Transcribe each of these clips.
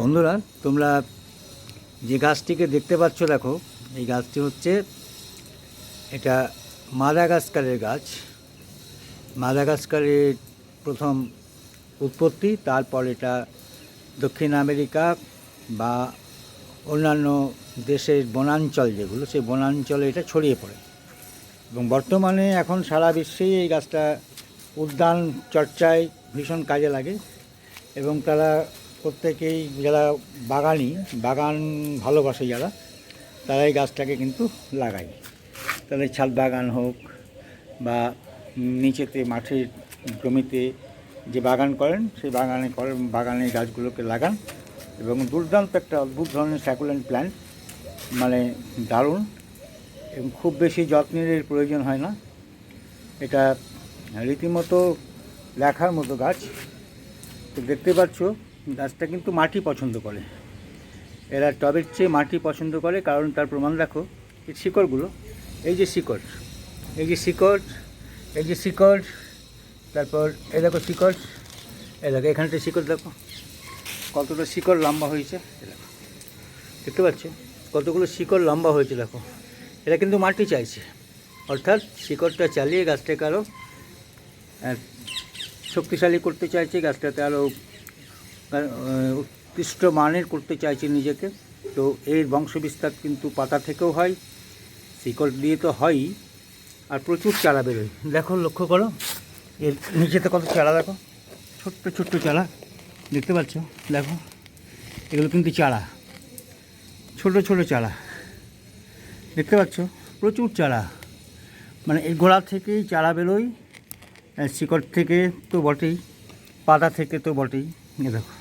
বন্ধুরা, তোমরা যে গাছটিকে দেখতে পাচ্ছ, দেখো, এই গাছটি হচ্ছে এটা মাদাগাস্কারের গাছ। মাদাগাস্কারের প্রথম উৎপত্তি, তারপর এটা দক্ষিণ আমেরিকা বা অন্যান্য দেশের বনাঞ্চল যেগুলো, সেই বনাঞ্চলে এটা ছড়িয়ে পড়ে। এবং বর্তমানে এখন সারা বিশ্বেই এই গাছটা উদ্যান চর্চায় ভীষণ কাজে লাগে এবং তারা প্রত্যেকেই যারা বাগানি, বাগান ভালোবাসে যারা তারা এই গাছটাকে কিন্তু লাগায়। তাদের ছাদ বাগান হোক বা নিচেতে মাঠের জমিতে যে বাগান করেন, সেই বাগানে করেন বাগানে গাছগুলোকে লাগান এবং দুর্দান্ত একটা অদ্ভুত ধরনের স্যাকুলেন্ট প্ল্যান্ট মানে দারুণ এবং খুব বেশি যত্নের প্রয়োজন হয় না। এটা রীতিমতো দেখার মতো গাছ। তো দেখতে পাচ্ছ গাছটা কিন্তু মাটি পছন্দ করে। এরা টবের চেয়ে মাটি পছন্দ করে, কারণ তার প্রমাণ দেখো এই শিকড়গুলো। এই যে শিকড়, এই যে শিকড়, এই যে শিকড়, তারপর এই দেখো শিকড়, এই দেখো এখানটা শিকড় দেখো। কতটা শিকড় লম্বা হয়েছে দেখতে পাচ্ছ? কতগুলো শিকড় লম্বা হয়েছে, দেখো। এটা কিন্তু মাটি চাইছে। অর্থাৎ শিকড়টা চালিয়ে গাছটাকে আরও শক্তিশালী করতে চাইছে গাছটাতে আরও উৎকৃষ্ট মানের করতে চাইছে নিজেকে। তো এর বংশবিস্তার কিন্তু পাতা থেকেও হয় শিকড় দিয়ে তো হয়ই, আর প্রচুর চারা বেরোয়। দেখো, লক্ষ্য করো, এর নিচেতে কত চারা দেখো, ছোট্ট ছোট্ট চারা, দেখতে পাচ্ছ? দেখো, এগুলো কিন্তু চারা, ছোট ছোট চারা, দেখতে পাচ্ছ? প্রচুর চারা মানে এই গোড়া থেকেই চারা বেরোয় শিকড় থেকে তো বটেই, পাতা থেকে তো বটেই দেখো।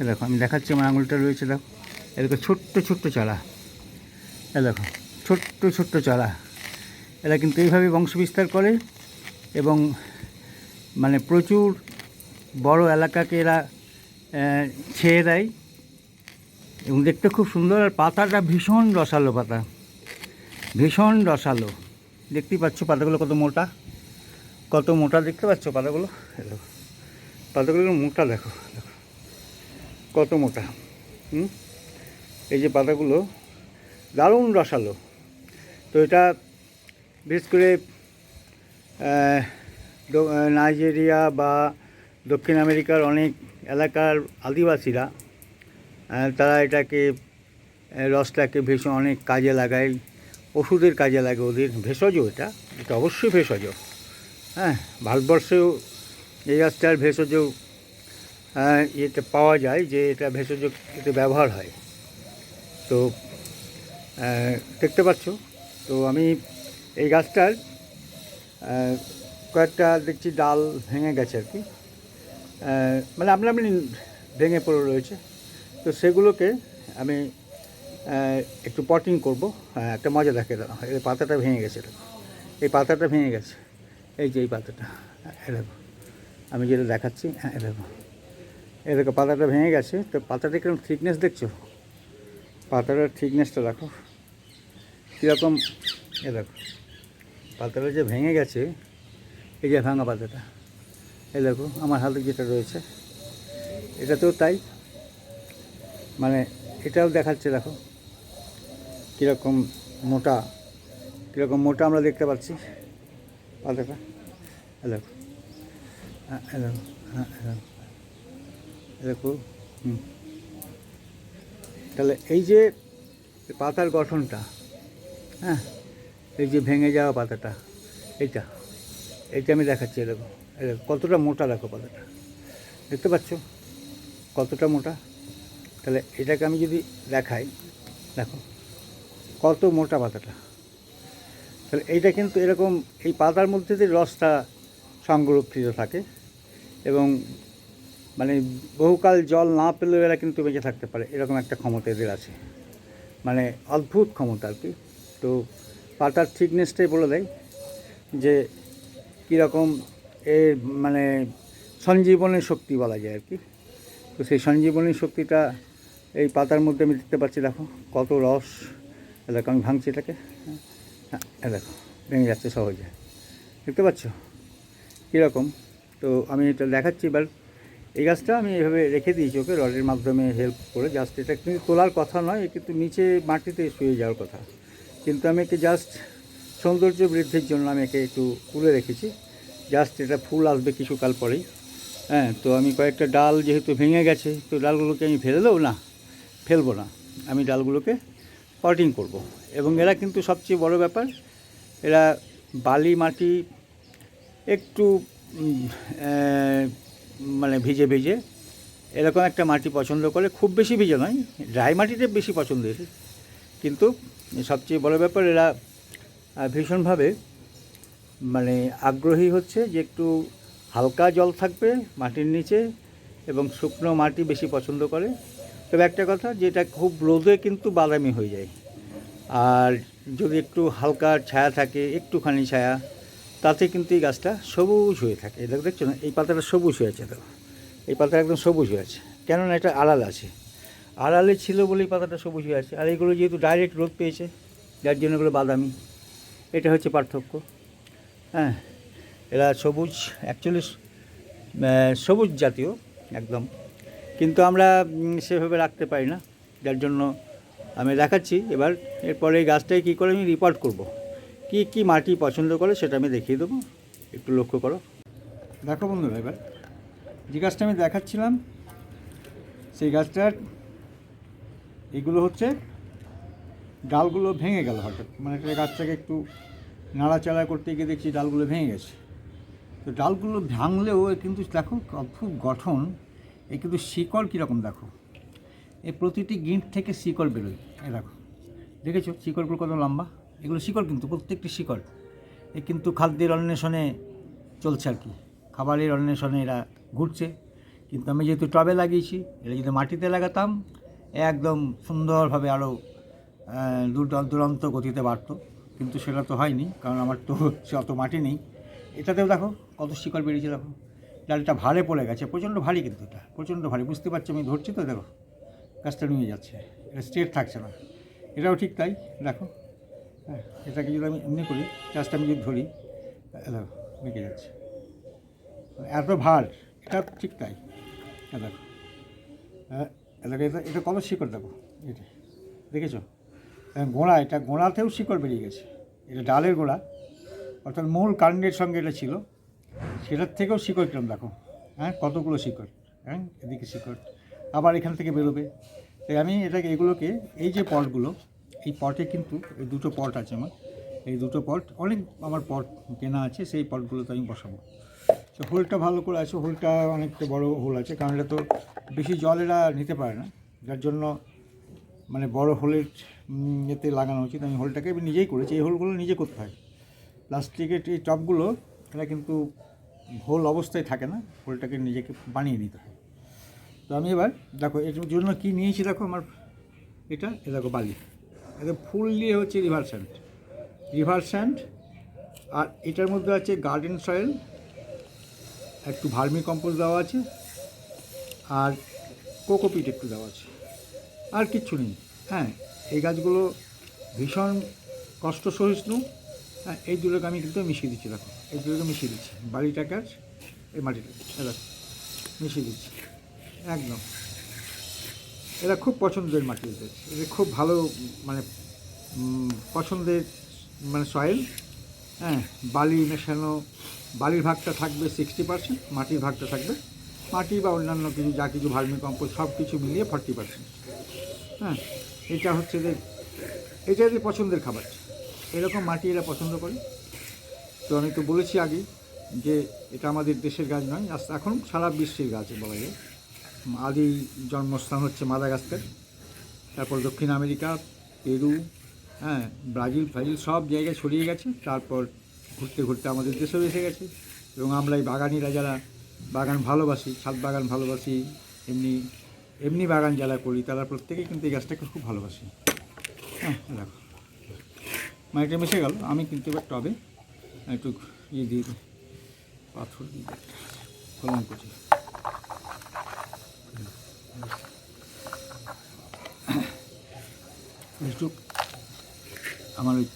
এ দেখো, আমি দেখাচ্ছি আমার আঙুলটা রয়েছে, দেখো। এ দেখো, ছোট্ট ছোট্ট চারা। এ দেখো, ছোট্ট ছোট্ট চারা। এরা কিন্তু এইভাবে বংশবিস্তার করে এবং মানে প্রচুর বড় এলাকাকে এরা ছেয়ে দেয়। এবং দেখতে খুব সুন্দর, আর পাতাটা ভীষণ রসালো পাতা। ভীষণ রসালো। দেখতেই পাচ্ছ পাতাগুলো কত মোটা। কত মোটা দেখতে পাচ্ছ পাতাগুলো? পাতাগুলো মোটা দেখো দেখো। কত মোটা? হুম? এই যে পাতাগুলো দারুণ রসালো। তো এটা বিশেষ করে নাইজেরিয়া বা দক্ষিণ আমেরিকার অনেক এলাকার আদিবাসীরা তারা এটাকে রসটাকে ভীষণ অনেক কাজে লাগায়, ওষুধের কাজে লাগে ওদের। ভেষজ এটা এটা অবশ্যই ভেষজ। হ্যাঁ ভারতবর্ষেও এই গাছটার ভেষজ ইয়েতে পাওয়া যায় যে এটা ভেষজ এতে ব্যবহার হয়। তো দেখতে পাচ্ছ? তো আমি এই গাছটার কয়েকটা দেখছি ডাল ভেঙে গেছে আর কি। মানে আপনা আপনি ভেঙে পড়ে রয়েছে। তো সেগুলোকে আমি একটু পটিং করব। হ্যাঁ একটা মজা দেখে দাও। এই পাতাটা ভেঙে গেছে এই পাতাটা ভেঙে গেছে। এই যে এই পাতাটা হ্যাঁ, এই আমি যেটা দেখাচ্ছি হ্যাঁ এই এই দেখো, পাতাটা ভেঙে গেছে। তো পাতাটা কীরকম থিকনেস দেখছ? পাতাটার থিকনেসটা দেখো। কীরকম এ দেখো, পাতাটা যে ভেঙে গেছে, এই যে ভাঙা পাতাটা এ দেখো, আমার হাতে যেটা রয়েছে এটাতেও তাই। মানে এটাও দেখাচ্ছে, দেখো, কীরকম মোটা কীরকম মোটা আমরা দেখতে পাচ্ছি পাতাটা। এ দেখো হ্যাঁ এ দেখো হ্যাঁ এ দেখো। এ দেখো, হুম। তাহলে এই যে পাতার গঠনটা হ্যাঁ এই যে ভেঙে যাওয়া পাতাটা, এইটা এইটা আমি দেখাচ্ছি এ দেখো, কতটা মোটা দেখো পাতাটা, দেখতে পাচ্ছ? কতটা মোটা? তাহলে এটাকে আমি যদি দেখাই, দেখো, কত মোটা পাতাটা। তাহলে এইটা কিন্তু এরকম, এই পাতার মধ্যে যে রসটা সংরক্ষিত থাকে এবং মানে বহুকাল জল না পেলেও এরা কিন্তু বেঁচে থাকতে পারে, এরকম একটা ক্ষমতা এদের আছে। মানে অদ্ভুত ক্ষমতা আর কি। তো পাতার থিকনেসটাই বলে দেয় যে কীরকম এর মানে সঞ্জীবনের শক্তি বলা যায় আর কি। তো সেই সঞ্জীবনী শক্তিটা এই পাতার মধ্যে আমি দেখতে পাচ্ছি, দেখো কত রস। এ দেখো, আমি ভাঙছি এটাকে। হ্যাঁ এ দেখো, ভেঙে যাচ্ছে সহজে। দেখতে পাচ্ছ? কীরকম? তো আমি এটা দেখাচ্ছি এবার এই গাছটা আমি এভাবে রেখে দিয়েছি ওকে, রডের মাধ্যমে হেল্প করে। জাস্ট এটা কিন্তু তোলার কথা নয় কিন্তু নিচে মাটিতে শুয়ে যাওয়ার কথা। কিন্তু আমি একে জাস্ট সৌন্দর্য বৃদ্ধির জন্য আমি একে একটু তুলে রেখেছি। জাস্ট এটা ফুল আসবে কিছুকাল পরেই। হ্যাঁ তো আমি কয়েকটা ডাল যেহেতু ভেঙে গেছে, তো ডালগুলোকে আমি ফেলে দেবো? না, ফেলব না। আমি ডালগুলোকে পটিং করব। এবং এরা কিন্তু সবচেয়ে বড় ব্যাপার, এরা বালি মাটি একটু মানে ভিজে ভিজে। এরকম একটা মাটি পছন্দ করে, খুব বেশি ভিজে নয়, ড্রাই মাটিতে বেশি পছন্দ কিন্তু সবচেয়ে বড় ব্যাপার, এরা ভীষণভাবে মানে আগ্রহী হচ্ছে যে একটু হালকা জল থাকবে মাটির নিচে এবং শুকনো মাটি বেশি পছন্দ করে। তবে একটা কথা, যেটা খুব রোদে কিন্তু বাদামি হয়ে যায়। আর যদি একটু হালকা ছায়া থাকে, একটুখানি ছায়া তাতে কিন্তু এই গাছটা সবুজ হয়ে থাকে। এটা দেখছ না? এই পাতাটা সবুজ হয়ে আছে, দেখো। এই পাতাটা একদম সবুজ হয়ে আছে। কেননা এটা আড়াল আছে। আড়ালে ছিল বলেই পাতাটা সবুজ হয়ে আছে। আর এগুলো যেহেতু ডাইরেক্ট রোদ পেয়েছে, যার জন্য এগুলো বাদামি। এটা হচ্ছে পার্থক্য। হ্যাঁ এরা সবুজ অ্যাকচুয়ালি সবুজ জাতীয় একদম। কিন্তু আমরা সেভাবে রাখতে পারি না। যার জন্য আমি দেখাচ্ছি। এবার এরপরে এই গাছটাকে কী করে আমি রিপোর্ট করব। কি কি মাটি পছন্দ করে সেটা আমি দেখিয়ে দেবো। একটু লক্ষ্য করো। দেখো বন্ধুরা এবার। যে গাছটা আমি দেখাচ্ছিলাম, সেই গাছটার এগুলো হচ্ছে ডালগুলো ভেঙে গেল হঠাৎ। মানে একটা গাছটাকে একটু নাড়াচাড়া করতে গিয়ে দেখছি ডালগুলো ভেঙে গেছে। তো ডালগুলো ভাঙলেও এ কিন্তু দেখো অদ্ভুত গঠন, এ কিন্তু শিকড় কীরকম দেখো। এই প্রতিটি গিঁট থেকে শিকড় বেরোয়, এ দেখো। দেখেছ? শিকড়গুলো কত লম্বা? এগুলো শিকড় কিন্তু, প্রত্যেকটি শিকড়। এ কিন্তু খাদ্যের অন্বেষণে চলছে আর কি। খাবারের অন্বেষণে এরা ঘুরছে। কিন্তু আমি যেহেতু টবে লাগিয়েছি, এটা যদি মাটিতে লাগাতাম, একদম সুন্দরভাবে আরও দূর দুরন্ত গতিতে বাড়তো। কিন্তু সেটা তো হয়নি, কারণ আমার তো সে অত মাটি নেই। এটাতেও দেখো, কত শিকড় বেরিয়েছে, দেখো। ডালটা ভারে পড়ে গেছে, প্রচণ্ড ভারী কিন্তু এটা, প্রচণ্ড ভারী। বুঝতে পারছি আমি, ধরছি তো, দেখো। গাছটা নিয়ে যাচ্ছে, এটা স্ট্রেট থাকছে না। এটাও ঠিক তাই, দেখো। হ্যাঁ এটাকে যদি আমি এমনি করি গাছটা আমি যদি ধরি দেখো বেঁকে যাচ্ছে। এত ভার, এটা ঠিক তাই। দেখো। হ্যাঁ এটা এটা কত শিকড় দেখো, এটা, দেখেছ? গোড়া, এটা গোড়াতেও শিকড় বেরিয়ে গেছে। এটা ডালের গোড়া, অর্থাৎ মূল কাণ্ডের সঙ্গে এটা ছিল। সেটার থেকেও শিকড় কিরম দেখো হ্যাঁ কতগুলো শিকড় হ্যাঁ এদিকে শিকড়, আবার এখান থেকে বেরোবে। তাই আমি এটাকে, এগুলোকে, এই যে পটগুলো এই পটে কিন্তু এই দুটো পট আছে আমার। এই দুটো পট, অনেক আমার পট কেনা আছে, সেই পটগুলোতে আমি বসাবো। তো হোলটা ভালো করে আছে, হোলটা অনেকটা বড় হোল আছে, কারণ এটা তো বেশি জল এরা নিতে পারে না। যার জন্য মানে বড় হোলের এতে লাগানো উচিত। আমি হোলটাকে নিজেই করেছি, এই হোলগুলো নিজে করতে হয়। প্লাস্টিকের এই টপগুলো এটা কিন্তু হোল অবস্থায় থাকে না, হোলটাকে নিজেকে বানিয়ে নিতে হয়। তো আমি এবার, দেখো, এর জন্য কী নিয়েছি, দেখো আমার এটা, এ দেখো বালি। এটা ফুল দিয়ে হচ্ছে রিভার স্যান্ড। রিভার স্যান্ড, আর এটার মধ্যে আছে গার্ডেন সয়েল, একটু ভার্মি কম্পোস্ট দেওয়া আছে, আর কোকোপিট একটু দেওয়া আছে। আর কিচ্ছু নেই। হ্যাঁ এই গাছগুলো ভীষণ কষ্ট সহিষ্ণু হ্যাঁ এই দুটোকে আমি কিন্তু মিশিয়ে দিচ্ছি, দেখো। এই দুটোকে মিশিয়ে দিচ্ছি। বাড়িটাকে আর এই মাটিটা দেখো, মিশিয়ে দিচ্ছি। একদম। এরা খুব পছন্দের মাটি এদের এদের খুব ভালো মানে পছন্দের মানে সয়েল হ্যাঁ বালি মেশানো, বালির ভাগটা থাকবে সিক্সটি পার্সেন্ট মাটির ভাগটা থাকবে। মাটি বা অন্যান্য কিছু, যা কিছু ভার্মি সব কিছু মিলিয়ে ফর্টি পার্সেন্ট হ্যাঁ এটা হচ্ছে যে এটা এদের পছন্দের খাবার। এরকম মাটি এরা পছন্দ করে। তো আমি তো বলেছি আগেই যে, এটা আমাদের দেশের গাছ নয় এখন সারা বিশ্বের গাছ বলা যায়। আদি জন্মস্থান হচ্ছে মাদাগাস্কার, তারপর দক্ষিণ আমেরিকা, পেরু হ্যাঁ ব্রাজিল, ফ্রাজিল সব জায়গায় ছড়িয়ে গেছে, তারপর ঘুরতে ঘুরতে আমাদের দেশেও এসে গেছে। এবং আমরা এই বাগানিরা যারা বাগান ভালোবাসি, ছাদ বাগান ভালোবাসি, এমনি এমনি বাগান যারা করি, তারা প্রত্যেকেই কিন্তু এই গাছটাকে খুব ভালোবাসি। হ্যাঁ দেখো। মাটিটা মিশে গেল, আমি কিন্তু এবার টবে একটু ইয়ে দিয়ে পাথর দিয়ে ফলন করছি একটু আমার ওই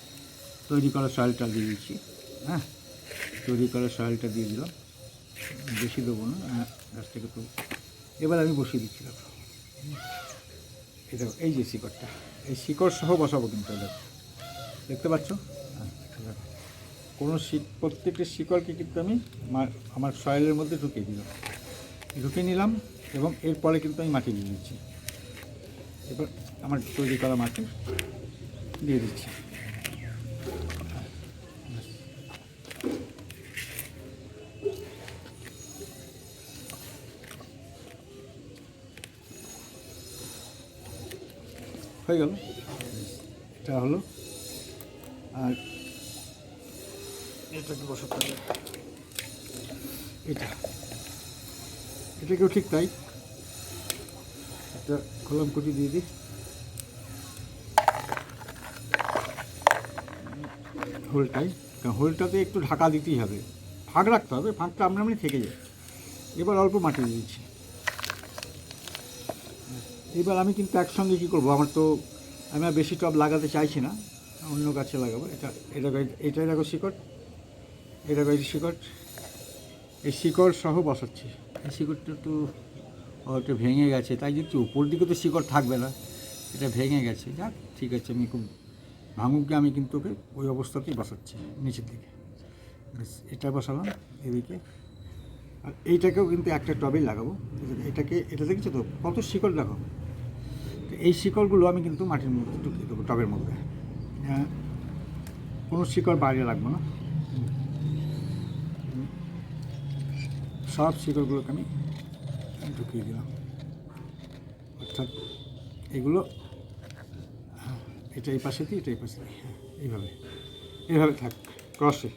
তৈরি করা সয়েলটা দিয়ে দিচ্ছি হ্যাঁ? তৈরি করা সয়েলটা দিয়ে দিলাম। বেশি দেবো না হ্যাঁ গাছ থেকে তো। এবার আমি বসিয়ে দিচ্ছি, দেখো। এই যে শিকড়টা, এই শিকড় সহ বসাবো কিন্তু এটা দেখতে পাচ্ছ? হ্যাঁ। কোনো শিক প্রত্যেকটি শিকড়কে কিন্তু আমি আমার সয়েলের মধ্যে ঢুকিয়ে দিলাম। ঢুকিয়ে নিলাম এবং এরপরে কিন্তু আমি মাটি দিয়ে দিচ্ছি। এবার আমার তৈরি করা মাটি দিয়ে দিচ্ছি। হয়ে গেল। এটা হলো। আর এটাকে বসাতে হবে এটা। এটাকেও ঠিক তাই একটা কলম কুটি দিয়ে দিই। হোলটাই কারণ হোলটাতে একটু ঢাকা দিতেই হবে। ফাঁক রাখতে হবে, ফাঁকটা আমরা এমনি থেকে যায় এবার অল্প মাটি দিয়ে দিচ্ছি। এবার আমি কিন্তু একসঙ্গে কী করব? আমার তো, আমি আর বেশি টব লাগাতে চাইছি না। অন্য গাছে লাগাবো। এটা এটা এটাই দেখো শিকড়। এটা এই শিকড়। এই শিকড় সহ বসাচ্ছি। এই শিকড়টা তো একটু ভেঙে গেছে। তাই যেহেতু উপর দিকে তো শিকড় থাকবে না। এটা ভেঙে গেছে। যাক, ঠিক আছে, আমি খুব ভাঙুককে আমি কিন্তু ওকে ওই অবস্থাতেই বসাচ্ছি নিচের দিকে। ব্যাস, এটা বসালাম এদিকে। আর এইটাকেও কিন্তু একটা টবেই লাগাবো। এটাকে এটা দেখেছ তো? কত শিকড় দেখো। তো এই শিকড়গুলো আমি কিন্তু মাটির মধ্যে ঢুকিয়ে দেবো টবের মধ্যে। হ্যাঁ কোনো শিকড় বাইরে রাখব না। সব শিকড়গুলোকে আমি ঢুকিয়ে দিলাম। অর্থাৎ এগুলো এটা এই পাশে দিই, এটা এই পাশে দিই এইভাবে এইভাবে থাক ক্রসে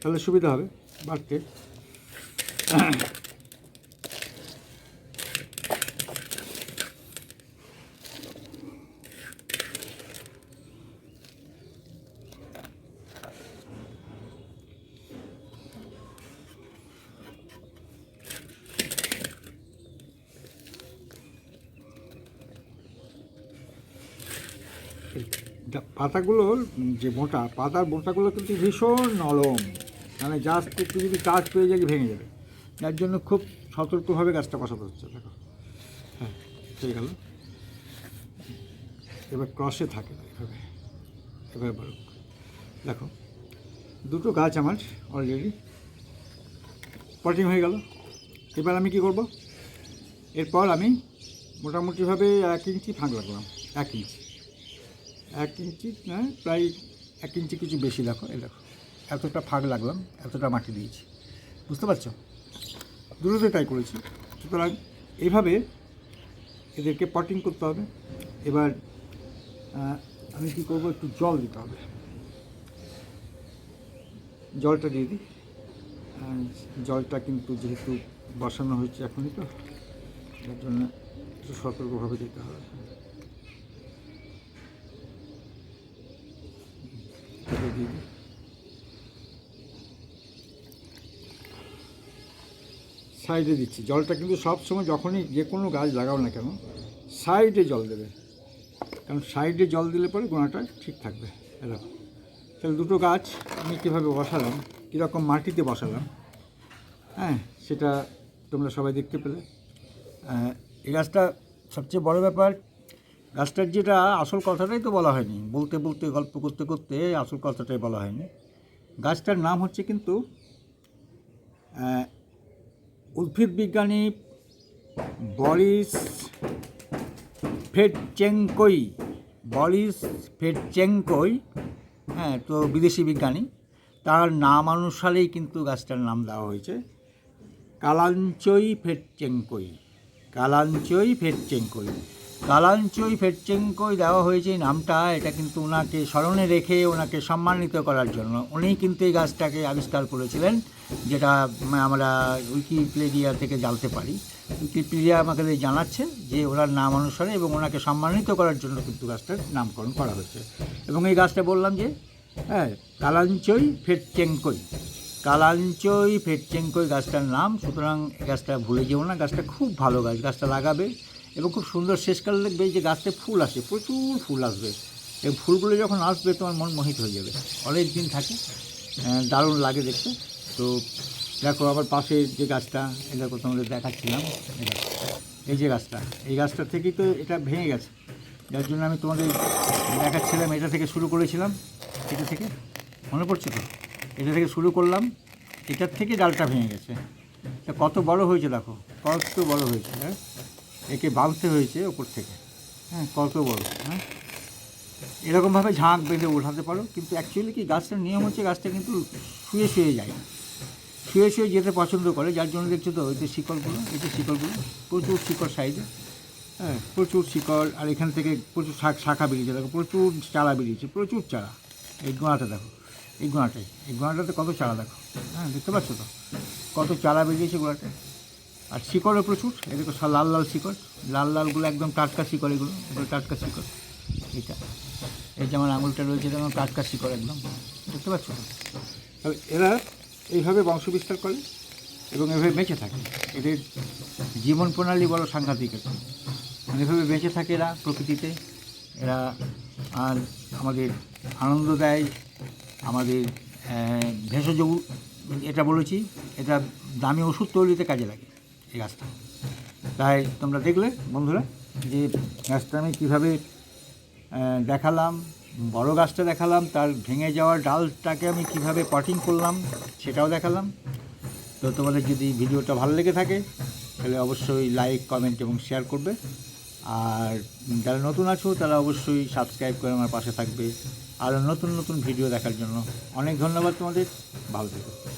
তাহলে সুবিধা হবে, বাড়তে। দা- পাতাগুলো যে মোটা, পাতার মোটাগুলো কিন্তু ভীষণ নরম। মানে জাস্ট একটু যদি টাচ পেয়ে যায়, ভেঙে যাবে। যার জন্য খুব সতর্কভাবে গাছটা বসাতে হচ্ছে, দেখো। হ্যাঁ হয়ে গেল। এবার ক্রসে থাকে এভাবে। এবার বাড়ুক দেখো, দুটো গাছ আমার অলরেডি পটিং হয়ে গেল। এবার আমি কি করব? এরপর আমি মোটামুটিভাবে এক ইঞ্চি ফাঁক লাগলাম, এক ইঞ্চি। এক ইঞ্চি না প্রায় এক ইঞ্চি কিছু বেশি, দেখো, এই দেখো। এতটা ফাঁক লাগলাম, এতটা মাটি দিয়েছি। বুঝতে পারছ? দুটোতে তাই করেছি। সুতরাং এইভাবে এদেরকে পটিং করতে হবে। এবার আমি কী করব? একটু জল দিতে হবে। জলটা দিয়ে দিই। জলটা কিন্তু যেহেতু বসানো হয়েছে এখনই তো যার জন্য একটু সতর্কভাবে দিতে হবে এটা দিয়ে দিই। সাইডে দিচ্ছি। জলটা কিন্তু সব সময় যখনই যে কোনো গাছ লাগাও না কেন, সাইডে জল দেবে। কারণ সাইডে জল দিলে পরে গোড়াটা ঠিক থাকবে। এরকম। তাহলে দুটো গাছ আমি কীভাবে বসালাম, কীরকম মাটিতে বসালাম হ্যাঁ সেটা তোমরা সবাই দেখতে পেলে। এই গাছটা সবচেয়ে বড় ব্যাপার, গাছটার যেটা আসল কথাটাই তো বলা হয়নি। বলতে বলতে, গল্প করতে করতে আসল কথাটাই বলা হয়নি। গাছটার নাম হচ্ছে কিন্তু আহ, উদ্ভিদ বিজ্ঞানী বরিস ফেটচেঙ্কই বরিস ফেটচেঙ্কই হ্যাঁ তো বিদেশি বিজ্ঞানী। তার নাম অনুসারেই কিন্তু গাছটার নাম দেওয়া হয়েছে। কালাঞ্চই ফেটচেঙ্কই কালাঞ্চই ফেটচেঙ্কই। কালাঞ্চই ফেটচেঙ্কই দেওয়া হয়েছে এই নামটা, এটা কিন্তু ওনাকে স্মরণে রেখে ওনাকে সম্মানিত করার জন্য। উনি কিন্তু এই গাছটাকে আবিষ্কার করেছিলেন, যেটা আমরা উইকিপিডিয়া থেকে জানতে পারি। উইকিপিডিয়া আমাকে জানাচ্ছে যে ওনার নাম অনুসারে এবং ওনাকে সম্মানিত করার জন্য কিন্তু গাছটার নামকরণ করা হয়েছে। এবং এই গাছটা বললাম যে হ্যাঁ কালাঞ্চই ফেটচেঙ্কই। কালাঞ্চই ফেটচেঙ্কই গাছটার নাম, সুতরাং গাছটা ভুলে যেও না, গাছটা খুব ভালো গাছ, গাছটা লাগাবে। এবং খুব সুন্দর শেষকালে দেখবে যে গাছটা ফুল আসে, প্রচুর ফুল আসবে। এই ফুলগুলো যখন আসবে তোমার মন মোহিত হয়ে যাবে। অনেক দিন থাকে দারুণ লাগে দেখতে। তো দেখো আবার পাশে যে গাছটা, এই দেখো তোমাদের দেখাচ্ছিলাম, এই এই যে গাছটা, এই গাছটা থেকেই তো এটা ভেঙে গেছে। যার জন্য আমি তোমাদের দেখাচ্ছিলাম, এটা থেকে শুরু করেছিলাম। এটা থেকে? মনে পড়ছে তো? এটা থেকে শুরু করলাম, এটার থেকে ডালটা ভেঙে গেছে। তা কত বড় হয়েছে দেখো, কত বড় হয়েছে হ্যাঁ? একে বাঁধতে হয়েছে ওপর থেকে। হ্যাঁ কত বড় হ্যাঁ? এরকমভাবে ঝাঁক বেঁধে ওঠাতে পারো কিন্তু অ্যাকচুয়ালি কি গাছটার নিয়ম হচ্ছে গাছটা কিন্তু শুয়ে শুয়ে যায় শুয়ে শুয়ে যেতে পছন্দ করে যার জন্য দেখছ তো ওই যে শিকড়গুলো এই যে শিকড়গুলো প্রচুর শিকড় সাইজে হ্যাঁ প্রচুর শিকড় আর এখান থেকে প্রচুর শাক শাখা বেরিয়েছে দেখো প্রচুর চারা বেরিয়েছে প্রচুর চারা। এই গোড়াটা দেখো এই গোড়াটাই এই গোড়াটাতে কত চারা দেখো হ্যাঁ দেখতে পাচ্ছ তো? কত চারা বেরিয়েছে গোড়াটায় আর শিকড়ও প্রচুর এদিকে লাল লাল শিকড় লাল লালগুলো একদম টাটকা শিকড় এগুলো এগুলো টাটকা শিকড় এটা এই যেমন আঙুলটা রয়েছে যেমন টাটকা শিকড় একদম। দেখতে পাচ্ছ? এরা এইভাবে বংশবিস্তার করে এবং এভাবে বেঁচে থাকে। এদের জীবন প্রণালী বড় সাংঘাতিক একটা। মানে এভাবে বেঁচে থাকে এরা প্রকৃতিতে। এরা আর আমাদের আনন্দ দেয় আমাদের ভেষজ এটা বলেছি এটা দামি ওষুধ তৈরিতে কাজে লাগে। এই গাছটা। তাই তোমরা দেখলে, বন্ধুরা, যে গাছটা আমি কীভাবে দেখালাম, বড় গাছটা দেখালাম, তার ভেঙে যাওয়ার ডালটাকে আমি কীভাবে পটিং করলাম, সেটাও দেখালাম। তো তোমাদের যদি ভিডিওটা ভালো লেগে থাকে, তাহলে অবশ্যই লাইক কমেন্ট এবং শেয়ার করবে। আর যারা নতুন আছো, তারা অবশ্যই সাবস্ক্রাইব করে আমার পাশে থাকবে। আরও নতুন নতুন ভিডিও দেখার জন্য অনেক ধন্যবাদ তোমাদের। ভালো থেকো।